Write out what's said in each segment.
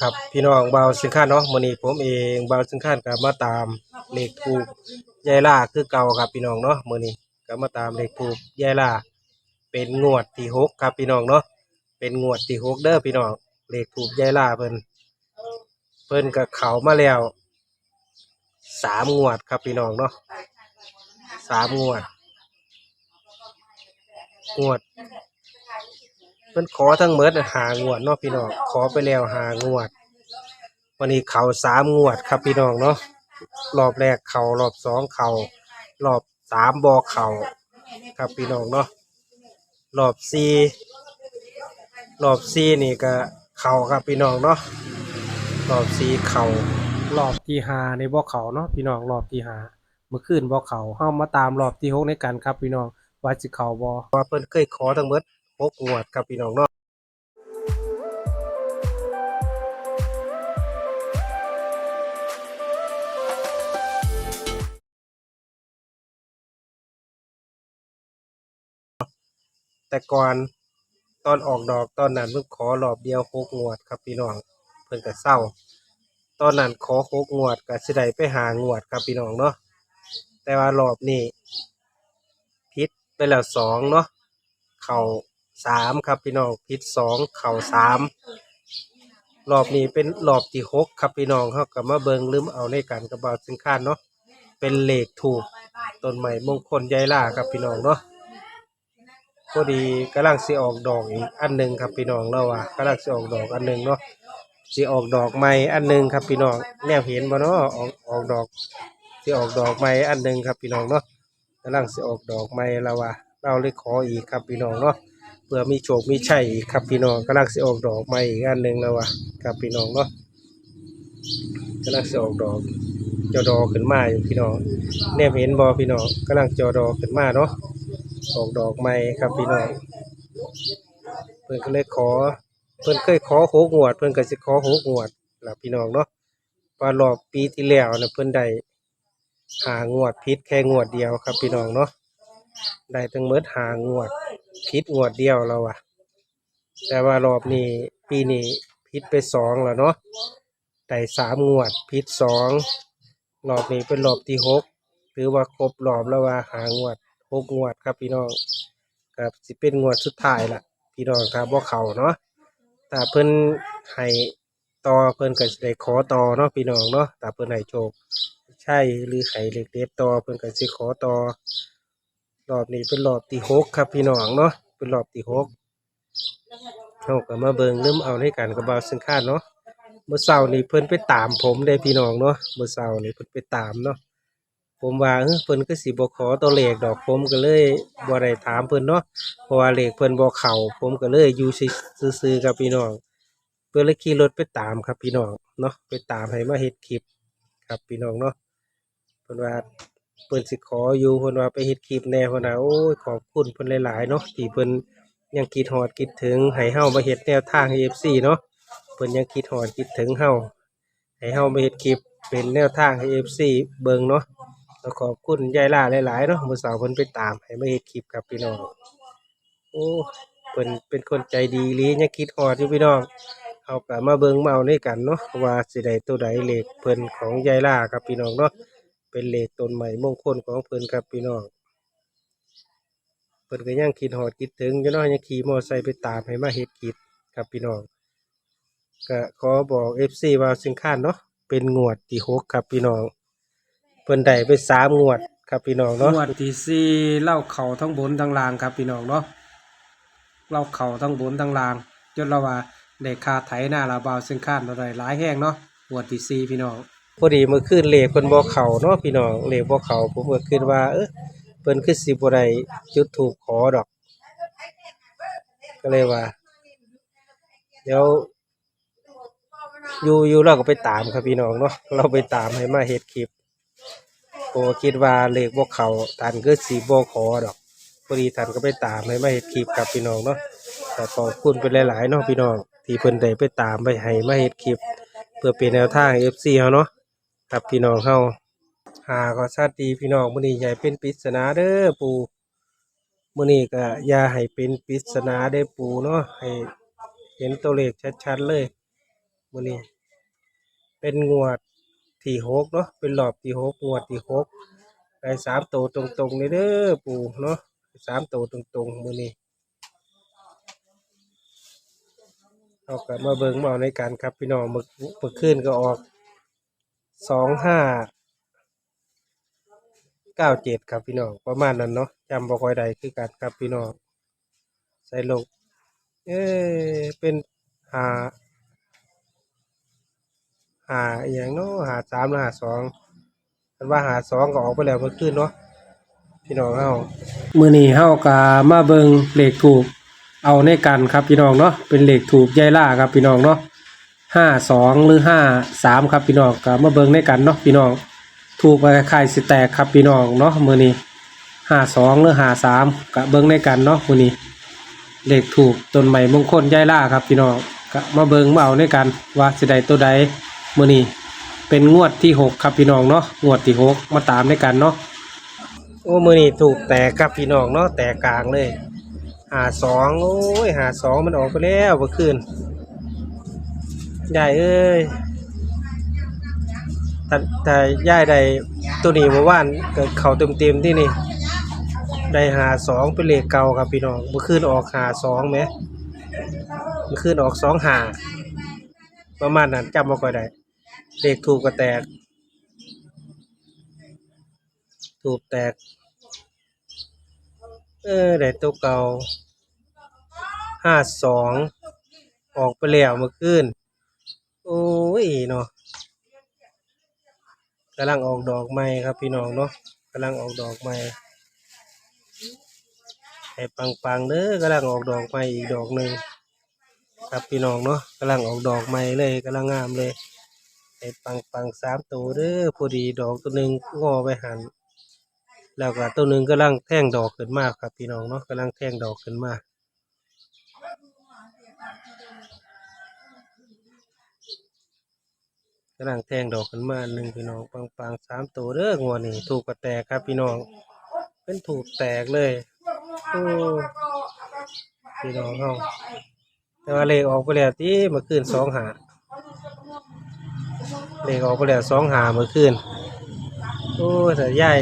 ครับพี่น้องเบาวสินค้าเนาะมื้อนี้ผมเองเบาวสินค้าก็มาตามเลขถูกยายล่าคือเก่าครับพี่น้องเนาะมื้อนี้ก็มาตามเลขถูกยายล่าเป็นงวดที่หกครับพี่น้องเนาะเป็นงวดที่หกเด้อพี่น้องเลขถูกยายล่าเพิ่นเพิ่นก็เข้ามาแล้วสามงวดครับพี่น้องเนาะสามงวด งวด เพิ่นขอทั้งเมดหางวดเนาะพี่น้องขอไปแล้วหางวด วันนี้เขาสามงวดครับพี่น้องเนาะรอบแรกเขารอบสองเขารอบสามบอเขาครับพี่น้องเนาะรอบสี่รอบสี่นี่ก็เขาครับพี่น้องเนาะรอบสี่เขารอบที่หาในบ่อเขาเนาะพี่น้องรอบที่หาเมื่อคืนบ่อเขาเฮามาตามรอบที่หกในกันครับพี่น้องว่าสิเขาบ่ว่าเพิ่นเคยขอทั้งเบิด หกงวดครับพี่น้องเนาะแต่ก่อนตอนออกดอกตอนนั้นเพิ่งขอรอบเดียวหกงวดครับพี่น้องเพิ่นก็เศร้า ตอนนั้นขอหกงวดก็สิได้ไปหางวดครับพี่น้องเนาะแต่ว่ารอบนี้พิษไปแล้วสองเนาะเข่า สามครับพี่น้องพิษสองเข่าสามรอบนี้เป็นรอบที่หกครับพี่น้องเขาก็มาเบิงลืมเอาในกันกับบาวสินค้าเนาะเป็นเหลขถูกต้นใหม่มงคลยายล่าครับพี่น้องเนาะพอดีกำลังสิออกดอกอีกอันหนึ่งครับพี่น้องเราว่ากำลังสิออกดอกอันหนึ่งเนาะสิออกดอกใหม่อันหนึ่งครับพี่น้องแนวเห็นบ่เนาะออกออกดอกสิออกดอกใหม่อันหนึ่งครับพี่น้องเนาะกำลังสิออกดอกใหม่แล้วว่าเราเลยขออีกครับพี่น้องเนาะ พื่อมีโชคมีชัยครับพี่น้องกำลังสิออกดอกใหม่อีกอันหนึ่งแล้วว่าครับพี่น้องเนาะกำลังสิออกดอกจอดอกขึ้นมาอยู่พี่น้องแนวเห็นบ่พี่น้องกำลังจอดอกขึ้นมาเนาะออกดอกใหม่ครับพี่น้องเพิ่อนก็เลยขอ เพิ่อนเคยขอหกงวด เพิ่อนก็สิขอหกงวดล่ะพี่น้องเนาะว่ารอบปีที่แล้วนะเพิ่อนได้หางวดพิษแค่งวดเดียวครับพี่น้องเนาะได้ทั้งหมดหางวด พิษงวดเดียวแล้วอะแต่ว่ารอบนี้ปีนี้พิษไปสองแล้วเนาะได้สามงวดพิษสองรอบนี้เป็นรอบที่หกหรือว่าครบรอบแล้วว่าหางวดหกงวดครับพี่น้องกับสิเป็นงวดสุดท้ายละพี่น้องครับว่าเขาเนาะถ้าเพิ่นให้ต่อเพิ่นก็สิได้ขอต่อเนาะพี่น้องเนาะถ้าเพิ่นให้โชคใช่หรือให้เล็กเด็ดต่อเพิ่นก็สิขอต่อ รอบนี้เป็นรอบที่หกครับพี่น้องเนาะเป็นรอบที่หกเราก็มาเบิ่งเริ่มเอาในกันกับบ่าวซึ่งคาดเนาะเมื่อเช้านี้เพิ่นไปตามผมได้พี่น้องเนาะเมื่อเช้านี้เพิ่นไปตามเนาะผมว่าเพิ่นก็สิบ่ขอตัวเลขดอกผมก็เลยบ่ได้ถามเพิ่นเนาะเพราะว่าเลขเพิ่นบ่เข้าผมก็เลยอยู่ซื่อๆกับพี่น้องเพิ่นเลยขี่รถไปตามครับพี่น้องเนาะไปตามให้มาเฮ็ดคลิปครับพี่น้องเนาะเพิ่นว่า เพิ่นสิขออยู่เพิ่นว่าไปเฮ็ดคลิปแน่เพิ่นว่าโอ้ยขอบคุณเพิ่นหลายๆเนาะที่เพิ่นยังคิดฮอดคิดถึงให้เฮามาเฮ็ดแนวทางให้ FC เนาะเพิ่นยังคิดฮอดคิดถึงเฮาให้เฮามาเฮ็ดคลิปเป็นแนวทางให้ FC เบิ่งเนาะแล้วขอบคุณยายล่าหลายๆเนาะมื้อเช้าเพิ่นไปตามให้มาเฮ็ดคลิปครับพี่น้องโอ้เพิ่นเป็นคนใจดีอีหลียังคิดฮอดอยู่พี่น้องเอาก็มาเบิ่งมาเอาด้วยกันเนาะว่าสิได้ตัวใดเลขเพิ่นของยายล่าครับพี่น้องเนาะ เป็นเลขต้นใหม่มงคลของเพิ่นครับพี่น้องเพิ่นก็ยังคิดฮอดคิดถึงอยู่เนาะยังขี่มอไซค์ไปตามให้มาเฮ็ดคลิปครับพี่น้องก็ขอบอกเอฟซีว่าสินค้าเนาะเป็นงวดที่หกครับพี่น้องเพิ่นได้ไปสามงวดครับพี่น้องเนาะงวดที่สี่เล่าเข่าทั้งบนทั้งล่างครับพี่น้องเนาะเล่าเข่าทั้งบนทั้งล่างจนเราว่าได้คาไถหน้าลาบาวสินค้าเราได้หลายแห้งเนาะงวดที่สี่พี่น้อง พอดีเมื่อคืนเลขเพิ่นบ่เข้าเนาะพี่น้องเลขบ่เข้าผมก็คิดว่าเออเพิ่นคือสิบ่ได้จุดธูปขอดอก ก็เลยว่า เดี๋ยวอยู่อยู่เราก็ไปตามครับพี่น้องเนาะเราไปตามให้มาเฮ็ดคลิปโอ้คิดว่าเลขบ่เขาท่านก็สิบ่ขอดอกพอดีท่านก็ไปตามให้มาเฮ็ดคลิปครับพี่น้องเนาะแต่ขอบคุณเป็นหลายๆเนาะพี่น้องที่เพิ่นได้ไปตามไปให้มาเฮ็ดคลิป เพื่อเป็นแนวทาง FC เฮาเนาะ ครับพี่น้องเฮาหาก็ชาติดีพี่น้องมื้อนี้อย่าให้เป็นปริศนาเด้อปู่มื้อนี้ก็อย่าให้เป็นปริศนาเด้ปู่เนาะให้เห็นตัวเลขชัดๆเลยมื้อนี้เป็นงวดที่หกเนาะเป็นรอบที่หกงวดที่หกได้สามตัวตรงๆเลยเด้อปู่เนาะสามตัวตรงๆมื้อนี้เอากลับมาเบิ่งมาเอาในกันครับพี่น้องเมื่อเมื่อคืนก็ออก สองห้าเก้าเจ็ดครับพี่น้องประมาณนั้นเนาะจำบ่ค่อยได้คือกันครับพี่น้องใส่ลงเอ้เป็นหาหาอย่างเนาะหาสามหรือหาสองคันว่าหาสองก็ออกไปแล้วเมื่อคืนเนาะพี่น้องเฮามื้อนี้เฮาก็มาเบิงเหลขถูกเอาในกันครับพี่น้องเนาะเป็นเหลขถูกยายล่าครับพี่น้องเนาะ ห้าสองหรือห้าสามครับพี่น้องก็มาเบิ่งในกันเนาะพี่น้อง ถูกไปคล้ายสิแตกครับพี่น้องเนาะมือนี้ห้าสองหรือห้าสามก็เบิ่งในกันเนาะมือนี้เลขถูกต้นใหม่มงคลยายล่าครับพี่น้องก็มาเบิ่งมาเอาในกันว่าสิได้ตัวใดมือนี้เป็นงวดที่หกครับพี่น้องเนาะงวดที่หกมาตามด้กันเนาะโอ้มือนี้ถูกแตกครับพี่น้องเนาะแตกกลางเลยหาสองโอ้ยหาสองมันออกไปแล้วเมื่อคืน ยายเอ้ยถ้าถ้ายายได้ตัวนี้เมื่อวานเกิดเข่าเต็มเต็มที่นี่ ได้หาสองเป็นเลขเก่าครับพี่น้องเมื่อคืนออกหาสองไหมเมื่อคืนออกสองหาประมาณนั้นจำมาก่อยได้เลขถูกก็แตก ถูกแตก เออได้ตัวเก่าห้าสองออกไปแล้วเมื่อคืน โอ้ยเนาะกำลังออกดอกใหม่ครับพี่น้องเนาะกำลังออกดอกใหม่ให้ปังๆเด้อกำลังออกดอกใหม่อีกดอกหนึ่งครับพี่น้องเนาะกำลังออกดอกใหม่เลยกำลังงามเลยไอ้ปังปังสามตัวเด้อพอดีดอกตัวหนึ่งงอไปหันแล้วก็ตัวหนึ่งกำลังแท่งดอกขึ้นมากครับพี่น้องเนาะกำลังแท่งดอกขึ้นมาก กำลังแทงดอกขึ้นมาหนึ่งพี่น้องปังปังสามตัวเด้องวนี้ถูกกระแตกครับพี่น้อง เป็นถูกแตกเลยโอ้พี่น้องเฮาแต่ว่าเลขออกไปแล้วที่เมื่อคืนสองหาเลขออกไปแล้วสองหาเมื่อคืนโอ้แต่ใหญ่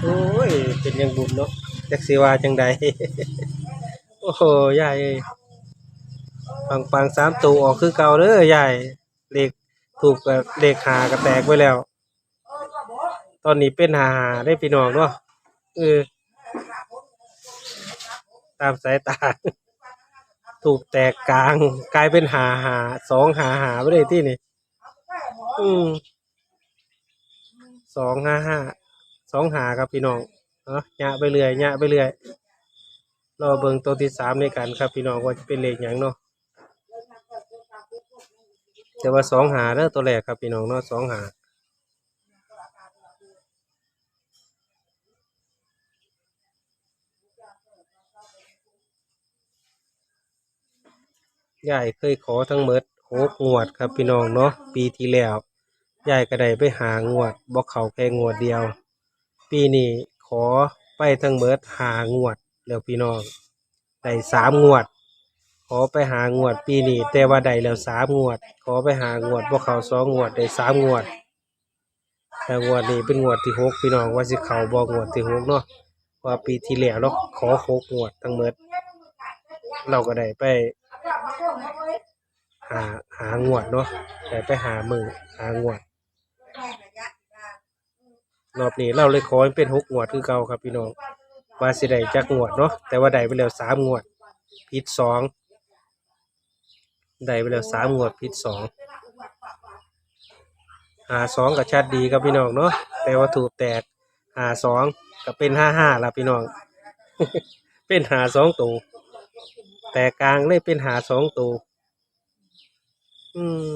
โอ้ยเป็นยังบุญเนาะจักสีวาจังใดโอ้โหใหญ่ปังปังสามตัวออกคือเก่าเด้อใหญ่เลข ถูกกับเลขหากระแตกไปแล้ว ตอนนี้เป็นหาหาได้พี่น้องเนาะเออตามสายตา ถูกแตกกลาง กลายเป็นหาหาสองหาหาไม่ได้ที่นี่ อืมสองห้าห้าสองหาครับพี่น้องเนาะยะไปเรื่อยยะไปเรื่อยรอเบิ่งตัวที่สามในกันครับพี่น้องว่าจะเป็นเลขอย่างเนาะ แต่ว่าสองหาเด้อตัวแรกครับพี่น้องเนาะสองหายายเคยขอทั้งหมดหกงวดครับพี่น้องเนาะปีที่แล้วยายก็ได้ไปหางวดบอกเขาแค่งวดเดียว ปีนี้ขอไปทั้งหมดหางวดแล้วพี่น้องได้สามงวด ขอไปหางวดปีนี้แต่ว่าได้แล้วสามงวด ขอไปหางวดบอกเขาสองงวดได้สามงวด แต่งวดนี้เป็นงวดที่หกพี่น้องว่าสิเขาบอกงวดที่หกเนาะว่าปีที่แล้วเราขอหกงวดทั้งหมดเราก็ได้ไปหาหางวดเนาะแต่ไปหามือหางวดรอบนี้เราเลยขอเป็นหกงวดคือเก่าครับพี่น้องว่าสิได้จักงวดเนาะแต่ว่าได้ไปแล้วสามงวดผิดสอง ได้ไปแล้วสามงวดพิษสองหาสองกับชัดดีครับพี่น้องเนาะแต่ว่าถูกแตกหาสองก็เป็นห้าห้าละพี่น้อง เป็นหาสองตัวแต่กลางเลยเป็นหาสองตัวอืม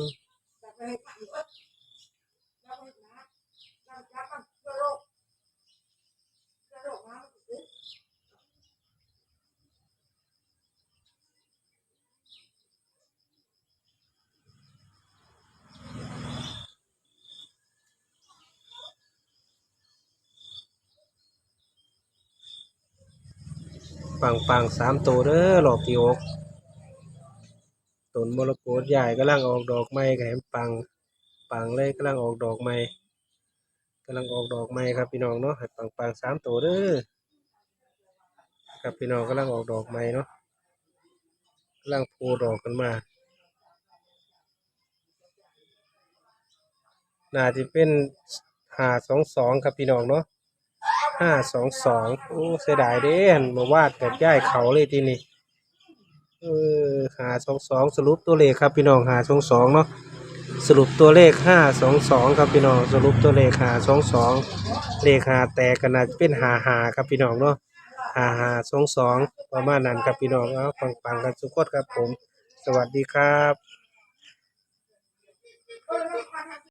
ปังปังสามตัวเด้อหลอกที่อกต้นมรกตใหญ่กำลังออกดอกไม้ก็ให้มันปังปังเลยกำลังออกดอกไม้กำลังออกดอกไม้ครับพี่น้องเนาะปังปังสามตัวเด้อครับพี่น้องกำลังออกดอกไม้เนาะกำลังโผล่ดอกกันมาน่าจะเป็นหาสองสองครับพี่น้องเนาะ ห้าสองสองโอ้เสียดายเด้นมาวาดแบบย่ายเขาเลยทีนี้เออหาสองสองสรุปตัวเลขครับพี่น้องหาสองสองเนาะสรุปตัวเลขห้าสองสองครับพี่น้องสรุปตัวเลขหาสองสองเลขหาแตกกันน่าจะเป็นหาหาครับพี่น้องเนาะหาหาสองสองประมาณนั้นครับพี่น้องเอาปังปังกันทุกคนครับผม สวัสดีครับ